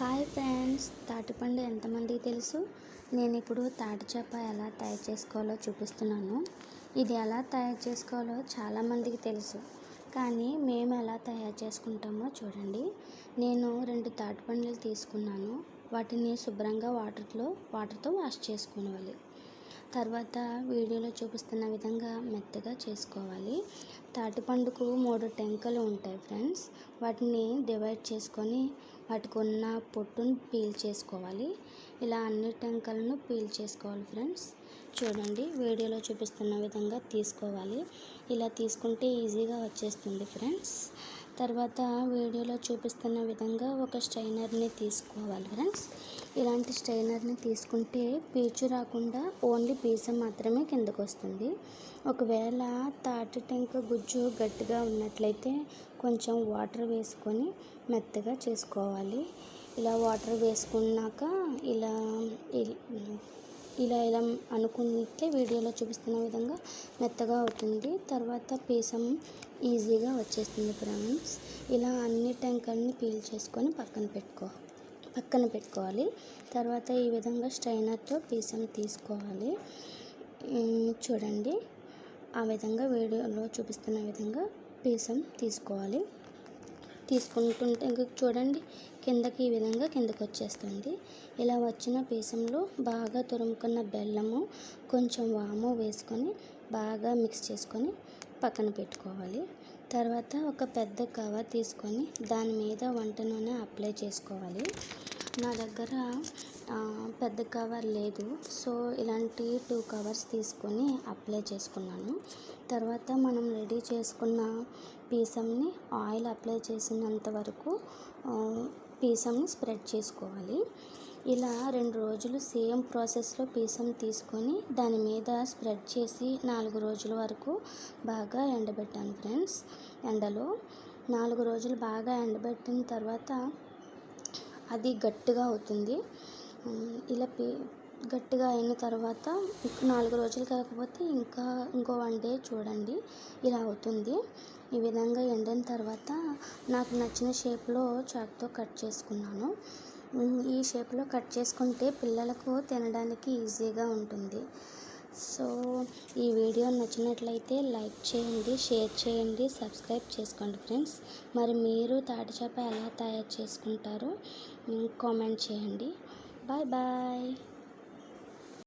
Hi friends తాటిపండు ఎంతమందికి తెలుసు? నేను ఇప్పుడు తాటి చేప ఎలా తయారు చేసుకోవాలో చూపిస్తున్నాను. ఇది ఎలా తయారు చేసుకోవాలో చాలామందికి తెలుసు కానీ మేము ఎలా తయారు చేసుకుంటామో చూడండి. నేను రెండు తాటిపండ్లు తీసుకున్నాను. వాటిని శుభ్రంగా వాటర్లో వాటర్తో వాష్ చేసుకోవాలి తర్వాత వీడియోలో చూపిస్తున్న విధంగా మెత్తగా చేసుకోవాలి. తాటిపండుకు మూడు టెంకలు ఉంటాయి ఫ్రెండ్స్. వాటిని డివైడ్ చేసుకొని వాటికి ఉన్న పొట్టును పీల్ చేసుకోవాలి. ఇలా అన్ని టెంకలను పీల్ చేసుకోవాలి ఫ్రెండ్స్. చూడండి వీడియోలో చూపిస్తున్న విధంగా తీసుకోవాలి. ఇలా తీసుకుంటే ఈజీగా వచ్చేస్తుంది ఫ్రెండ్స్. తర్వాత వీడియోలో చూపిస్తున్న విధంగా ఒక స్ట్రైనర్ని తీసుకోవాలి ఫ్రెండ్స్. ఇలాంటి స్ట్రైనర్ని తీసుకుంటే పీచు రాకుండా ఓన్లీ పీసం మాత్రమే కిందకు వస్తుంది. ఒకవేళ తాటి టెంక గుజ్జు గట్టిగా ఉన్నట్లయితే కొంచెం వాటర్ వేసుకొని మెత్తగా చేసుకోవాలి. ఇలా వాటర్ వేసుకున్నాక ఇలా ఇలా ఇలా అనుకుంటే వీడియోలో చూపిస్తున్న విధంగా మెత్తగా అవుతుంది. తర్వాత పీసం ఈజీగా వచ్చేస్తుంది ఫ్రెండ్స్. ఇలా అన్ని టెంకల్ని పీల్ చేసుకొని పక్కన పెట్టుకో. పక్కన పెట్టుకోవాలి. తర్వాత ఈ విధంగా స్ట్రైనర్తో పీసం తీసుకోవాలి. చూడండి. ఆ విధంగా వీడియోలో చూపిస్తున్న విధంగా పీసం తీసుకోవాలి. తీసుకుంటుంటే చూడండి కిందకి ఈ విధంగా కిందకి వచ్చేస్తుంది ఇలా వచ్చిన పీసంలో బాగా తురుముకున్న బెల్లము కొంచెం వాము వేసుకొని బాగా మిక్స్ చేసుకొని పక్కన పెట్టుకోవాలి. తర్వాత ఒక పెద్ద కవర్ తీసుకొని దాని మీద వంట నూనె అప్లై చేసుకోవాలి. నా దగ్గర పెద్ద కవర్ లేదు. సో ఇలాంటి టూ కవర్స్ తీసుకొని అప్లై చేసుకున్నాను. తర్వాత మనం రెడీ చేసుకున్న పీసంని ఆయిల్ అప్లై చేసినంత వరకు పీసంని స్ప్రెడ్ చేసుకోవాలి. ఇలా రెండు రోజులు సేమ్ ప్రాసెస్లో పీసం తీసుకొని దాని మీద స్ప్రెడ్ చేసి నాలుగు రోజుల వరకు బాగా ఎండబెట్టాను ఫ్రెండ్స్. ఎండలో నాలుగు రోజులు బాగా ఎండబెట్టిన తర్వాత అది గట్టిగా అవుతుంది. ఇలా పీ గట్టిగా అయిన తర్వాత నాలుగు రోజులు కాకపోతే ఇంకా ఇంకో వన్ డే చూడండి ఇలా అవుతుంది. ఈ విధంగా ఎండిన తర్వాత నాకు నచ్చిన షేప్లో చాక్తో కట్ చేసుకున్నాను. ఈ షేప్లో కట్ చేసుకుంటే పిల్లలకు తినడానికి ఈజీగా ఉంటుంది. సో ఈ వీడియో నచ్చినట్లయితే లైక్ చేయండి షేర్ చేయండి సబ్స్క్రైబ్ చేసుకోండి ఫ్రెండ్స్. మరి మీరు తాటి చేప ఎలా తయారు చేసుకుంటారో కామెంట్ చేయండి. Bye bye.